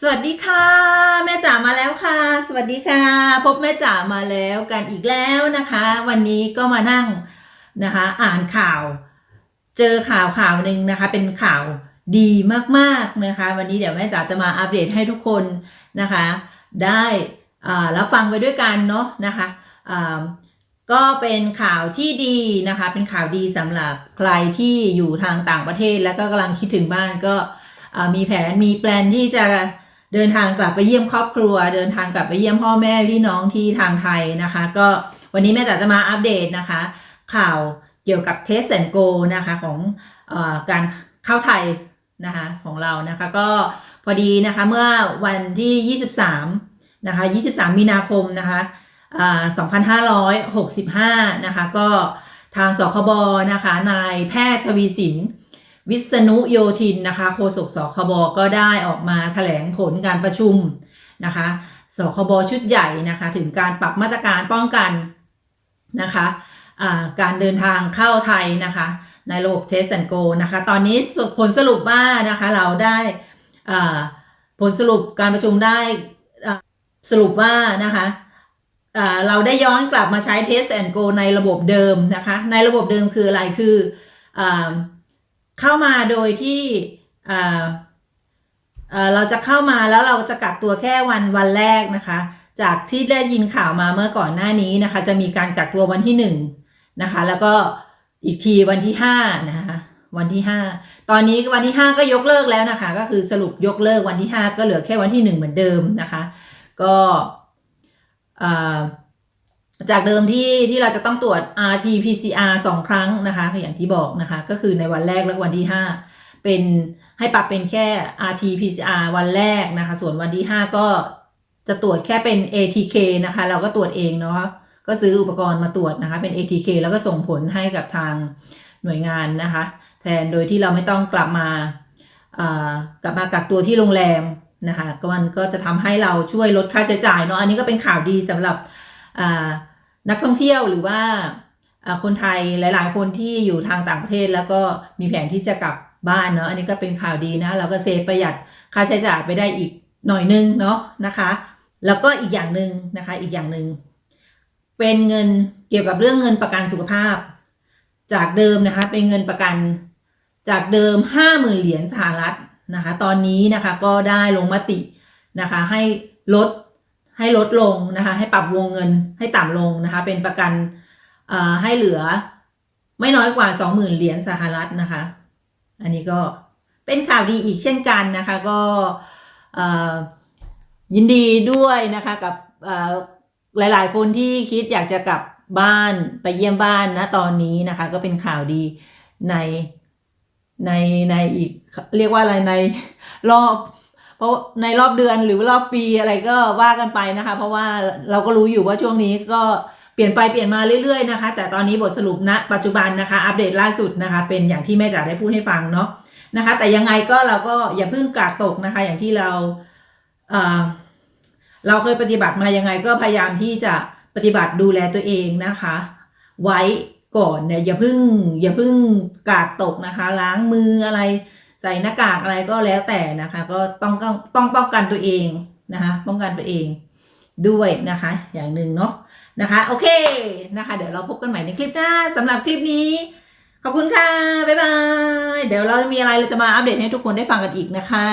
สวัสดีค่ะ แม่จ๋ามาแล้วค่ะ สวัสดีค่ะ พบแม่จ๋ามาแล้วกันอีกแล้วนะคะ วันนี้ก็มานั่งนะคะ อ่านข่าว เจอข่าวข่าวหนึ่งนะคะ เป็นข่าวดีมากๆนะคะ วันนี้เดี๋ยวแม่จ๋าจะมาอัปเดตให้ทุกคนนะคะ ได้อ่ารับฟังไปด้วยกันเนาะนะคะอ่าก็เป็นข่าวที่ดีนะคะ เป็นข่าวดีสำหรับใครที่อยู่ทางต่างประเทศแล้วก็กำลังคิดถึงบ้านก็มีแผนมีแปลนที่จะ เดินทางกลับไปเยี่ยมครอบครัว เดินทางกลับไปเยี่ยมพ่อแม่พี่น้องที่ทางไทยนะคะ ก็วันนี้แม่จ๋าจะมาอัปเดตนะคะ ข่าวเกี่ยวกับเทสแอนโกนะคะของอการเข้าไทยนะคะของเรานะคะก็พอดีนะคะเมื่อวันที่ 23นะคะ23 มีนาคมนะคะ2565นะคะก็ทางสคบนะคะนายแพทย์ทวีสิน วิษณุโยธินนะคะโฆษกสคบก็ได้ออกมาแถลงผลการประชุมนะคะสคบชุดใหญ่นะคะถึงการปรับมาตรการป้องกันนะคะการเดินทางเข้าไทยนะคะในระบบเทสแอนโกนะคะตอนนี้ผลสรุปว่านะคะเราได้ผลสรุปการประชุมได้สรุปว่านะคะเราได้ย้อนกลับมาใช้ Test and Go ในระบบเดิมนะคะในระบบเดิมคืออะไรคืออ เข้ามาโดยที่เอ่อเราจะเข้ามาแล้วเราจะกักตัวแค่วันวันแรกนะคะ จากที่ได้ยินข่าวมาเมื่อก่อนหน้านี้นะคะ จะมีการกักตัววันที่หนึ่งนะคะ แล้วก็อีกทีวันที่ห้านะคะวันที่ห้าตอนนี้วันที่ห้าก็ยกเลิกแล้วนะคะ ก็คือสรุปยกเลิกวันที่ห้าก็เหลือแค่วันที่หนึ่งเหมือนเดิมนะคะ ก็อ่า จากเดิมที่ที่เราจะต้องตรวจ rt pcr สองครั้งนะคะอย่างที่บอกนะคะ ก็คือในวันแรกและวันที่ห้าเป็นให้ปรับเป็นแค่ rt pcr วันแรกนะคะ ส่วนวันที่ห้าก็จะตรวจแค่เป็น atk นะคะ เราก็ตรวจเองเนาะก็ซื้ออุปกรณ์มาตรวจนะคะเป็น atk แล้วก็ส่งผลให้กับทางหน่วยงานนะคะ แทนโดยที่เราไม่ต้องกลับมาอ่ากลับมากักตัวที่โรงแรมนะคะก็มันก็จะทำให้เราช่วยลดค่าใช้จ่ายเนาะอันนี้ก็เป็นข่าวดีสำหรับ นักท่องเที่ยวหรือว่าคนไทยหลาย ๆ คนที่อยู่ทางต่างประเทศแล้วก็มีแผนที่จะกลับบ้านเนาะอันนี้ก็เป็นข่าวดีนะเราก็เซฟประหยัดค่าใช้จ่ายไปได้อีกหน่อยนึงเนาะนะคะ แล้วก็อีกอย่างหนึ่งนะคะอีกอย่างหนึ่งเป็นเงินเกี่ยวกับเรื่องเงินประกันสุขภาพ จากเดิมนะคะเป็นเงินประกันจากเดิมห้าหมื่นเหรียญสหรัฐนะคะ ตอนนี้นะคะก็ได้ลงมตินะคะให้ลด ให้ลดลงนะคะ ให้ปรับวงเงินให้ต่ำลงนะคะ เป็นประกันให้เหลือไม่น้อยกว่าสองหมื่นเหรียญสหรัฐนะคะ อันนี้ก็เป็นข่าวดีอีกเช่นกันนะคะ ก็ยินดีด้วยนะคะกับหลายๆ คนที่คิดอยากจะกลับบ้านไปเยี่ยมบ้านนะตอนนี้นะคะ ก็เป็นข่าวดีในในในอีกเรียกว่าอะไรในรอบ เพราะในรอบเดือนหรือรอบปีอะไรก็ว่ากันไปนะคะ เพราะว่าเราก็รู้อยู่ว่าช่วงนี้ก็เปลี่ยนไปเปลี่ยนมาเรื่อยๆนะคะ แต่ตอนนี้บทสรุปณปัจจุบันนะคะ อัปเดตล่าสุดนะคะ เป็นอย่างที่แม่จ๋าได้พูดให้ฟังเนาะนะคะ แต่ยังไงก็เราก็อย่าเพิ่งกาดตกนะคะ อย่างที่เราเอ่อเราเคยปฏิบัติมายังไงก็พยายามที่จะปฏิบัติดูแลตัวเองนะคะ ไว้ก่อนเนี่ยอย่าเพิ่งอย่าเพิ่งกาดตกนะคะ ล้างมืออะไร ใส่หน้ากากอะไรก็แล้วแต่นะคะ ก็ต้องต้องป้องกันตัวเองนะคะ ป้องกันตัวเองด้วยนะคะ อย่างหนึ่งเนาะนะคะโอเคนะคะ เดี๋ยวเราพบกันใหม่ในคลิปหน้าสำหรับคลิปนี้ขอบคุณค่ะ บ๊ายบาย เดี๋ยวเรามีอะไรเราจะมาอัปเดตให้ทุกคนได้ฟังกันอีกนะคะ